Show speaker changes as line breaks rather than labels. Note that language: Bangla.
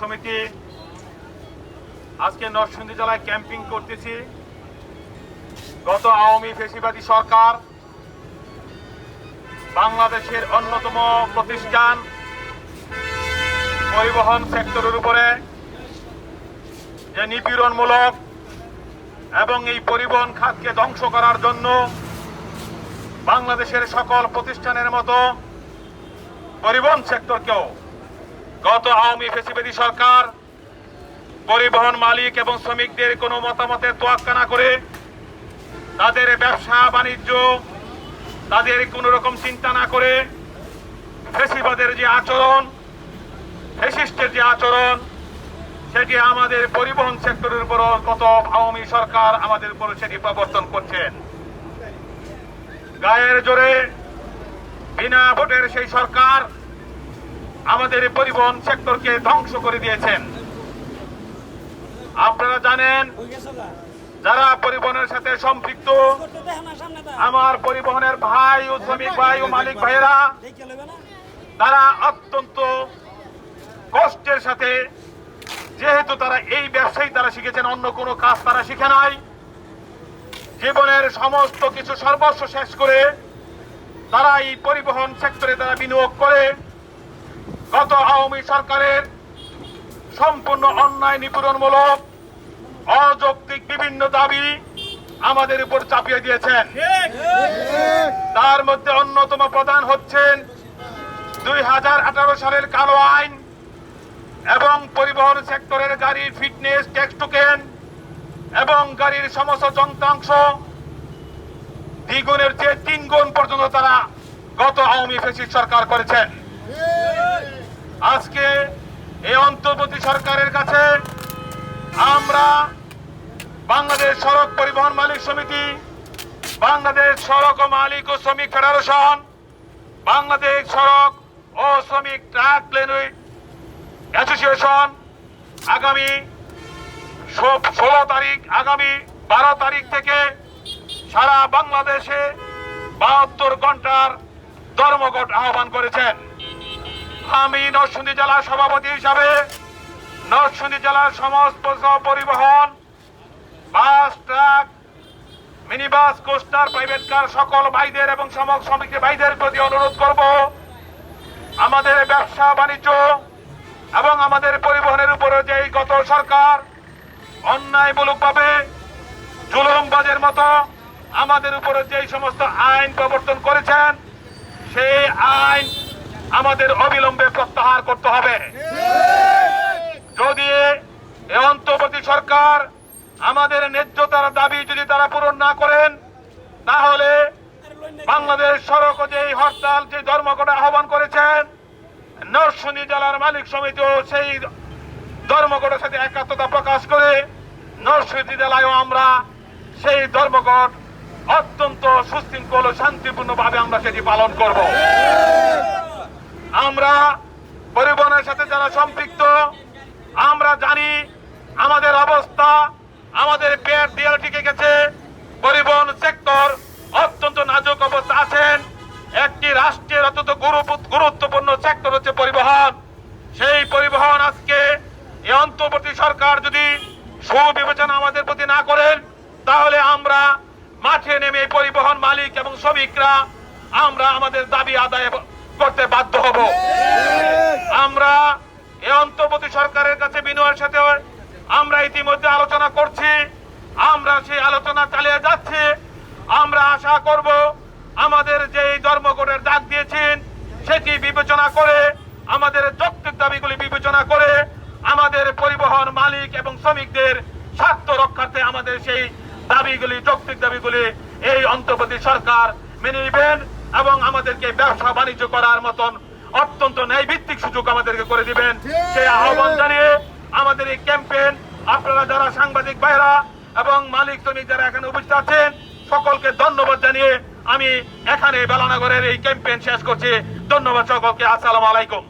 সমিতি আজকে নরসিংদী জেলায় ক্যাম্পিং করতেছি। গত আওয়ামী ফেসিবাদী সরকার বাংলাদেশের অন্যতম প্রতিষ্ঠান পরিবহন সেক্টরের উপরে যে নিপীড়নমূলক এবং এই পরিবহন খাতকে ধ্বংস করার জন্য বাংলাদেশের সকল প্রতিষ্ঠানের মতো পরিবহন সেক্টরকেও গত আওয়ামী ফেসিবাদী সরকার, পরিবহন মালিক এবং শ্রমিকদের কোনো মতামতের তোয়াক্কা না করে তাদের ব্যবসা, বাণিজ্য, তাদের কোনো রকম চিন্তা না করে ফেসিবাদের যে আচরণ, ফেসিস্টের যে আচরণ, সেটি আমাদের পরিবহন সেক্টরের উপর গত আওয়ামী সরকার আমাদের উপর সেটি প্রবর্তন করছেন। গায়ের জোরে বিনা ভোটের সেই সরকার আমাদের পরিবহন সেক্টরকে ধ্বংস করে দিয়েছেন। আপনারা জানেন, যারা পরিবহনের সাথে সম্পৃক্ত, আমার পরিবহনের ভাই ও শ্রমিক ভাই ও মালিক ভাইয়েরা, তারা অত্যন্ত কষ্টের সাথে, যেহেতু তারা এই ব্যবসায়ী, তারা শিখেছেন অন্য কোনো কাজ তারা শিখে নাই। জীবনের সমস্ত কিছু সর্বস্ব শেষ করে তারা এই পরিবহন সেক্টরে তারা বিনিয়োগ করে। গত আওয়ামী সরকারের সম্পূর্ণ অন্যায় নিপীড়নমূলক, অযৌক্তিক বিভিন্ন দাবি আমাদের উপর চাপিয়ে দিয়েছেন। তার মধ্যে অন্যতম প্রধান হচ্ছেন দুই হাজার আঠারো সালের কালো আইন এবং পরিবহন সেক্টরের গাড়ির ফিটনেস ট্যাক্স টোকেন এবং গাড়ির সমস্ত যন্ত্রাংশ দ্বিগুণের চেয়ে তিন গুণ পর্যন্ত তারা গত আওয়ামী ফেসিস সরকার করেছেন। আজকে এই অন্তর্বর্তী সরকারের কাছে আমরা বাংলাদেশ সড়ক পরিবহন মালিক সমিতি, বাংলাদেশ সড়ক ও মালিক ও শ্রমিক ফেডারেশন, বাংলাদেশ সড়ক ও শ্রমিক ট্রাক লেনওয়ে অ্যাসোসিয়েশন আগামী ষোলো তারিখ, আগামী বারো তারিখ থেকে সারা বাংলাদেশে বাহাত্তর ঘণ্টার ধর্মঘট আহ্বান করেছেন। আমি নরসিংদী জেলার সভাপতি হিসাবে নরসিংদী জেলার সমস্ত পরিবহন bus, truck mini bus coaster, private car সকল ভাইদের এবং সমক শ্রমিক ভাইদের প্রতি অনুরোধ করব। আমাদের ব্যবসা বাণিজ্য এবং আমাদের পরিবহনের উপরে যে গত সরকার অন্যায়মূলকভাবে জুলুমবাজের মতো আমাদের উপরে যে সমস্ত আইন প্রবর্তন করেছেন, সেই আইন আমাদের অবিলম্বে প্রত্যাহার করতে হবে। যদি অন্তর্বর্তী সরকার আমাদের ন্যায্যতার দাবি যদি তারা পূরণ না করেন, তাহলে বাংলাদেশ সড়ক যে হরতাল, যে ধর্মঘট আহ্বান করেছেন, নরসিংদী জেলার মালিক সমিতিও সেই ধর্মঘটের সাথে একাত্মতা প্রকাশ করে নরসিংদী জেলায়ও আমরা সেই ধর্মঘট অত্যন্ত সুশৃঙ্খল ও শান্তিপূর্ণভাবে আমরা সেটি পালন করব। আমরা পরিবহনের সাথে যারা সম্পৃক্ত, আমরা জানি আমাদের অবস্থা, আমাদের পেট দেয়াল টিকে গেছে, পরিবহন সেক্টর অত্যন্ত নাজুক অবস্থা আছেন। একটি রাষ্ট্রের অত্যন্ত গুরুত্বপূর্ণ সেক্টর হচ্ছে পরিবহন। সেই পরিবহন আজকে অন্তর্বর্তী সরকার যদি সুবিবেচনা আমাদের প্রতি না করেন, তাহলে আমরা মাঠে নেমে পরিবহন মালিক এবং শ্রমিকরা, আমরা আমাদের দাবি আদায় করতে বাধ্য হব। আমরা এই অন্তর্বর্তী সরকারের কাছে বিনয়ের সাথে আমরা ইতিমধ্যে আলোচনা করছি। আমরা সেই আলোচনা চালিয়ে যাচ্ছি। আমরা আশা করব আমাদের যে ধর্মঘটের ডাক দিয়েছেন, সেটি বিবেচনা করে, আমাদের যৌক্তিক দাবিগুলি বিবেচনা করে, আমাদের পরিবহন মালিক এবং শ্রমিকদের স্বার্থ রক্ষার্থে আমাদের সেই দাবিগুলি, যৌক্তিক দাবিগুলি এই অন্তর্বর্তী সরকার মেনে নেবেন। এবং আমাদেরকে ব্যবসা বাণিজ্য করার মতন অত্যন্ত ন্যায়ভিত্তিক সুযোগ আমাদেরকে করে দিবেন। সেই আহ্বান জানিয়ে আমাদের এই ক্যাম্পেন আপনারা যারা সাংবাদিক ভাইরা এবং মালিক শ্রমিক যারা এখানে উপস্থিত আছেন সকলকে ধন্যবাদ জানিয়ে আমি এখানে বেলানগরের এই ক্যাম্পেইন শেষ করছি। ধন্যবাদ সকলকে। আসসালামু আলাইকুম।